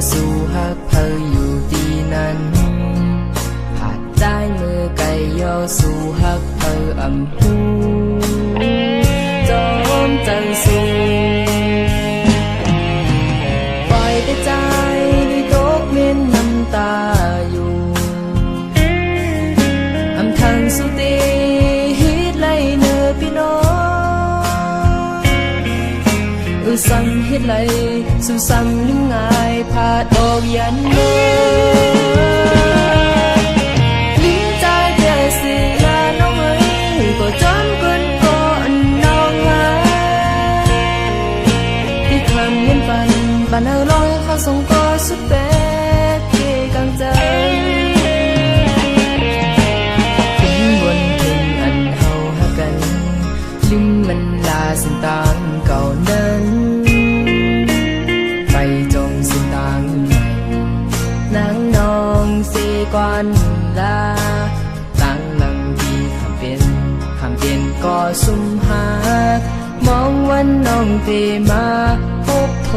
สู่หักเพออยู่ดีนั้นผาดได้มือไก่ยอสู่หักเพออำพูจอมจันสูปล่อยไปใจได้ตกเมียนน้ำตาอยู่อำทันสุตี อือสั่งฮิตไลสู่สั่งลิงง่ายพาดออกยันเนอลิงใจเดียสิลาน้องเอ้ยก็จำกันก่อนน้องไว้ที่คำเย็นฝันบ้านเอาลอยเขาส่งก็สุดเป็ดที่กลางใจถึงบนถึงอันเฮาหากันลืมมันลาสิ่งต่างเก่านั้น ก่อนลาตั้งลังดีคำเป็นคำเป็นก็สุมหามองวันน้องเตมาพบโท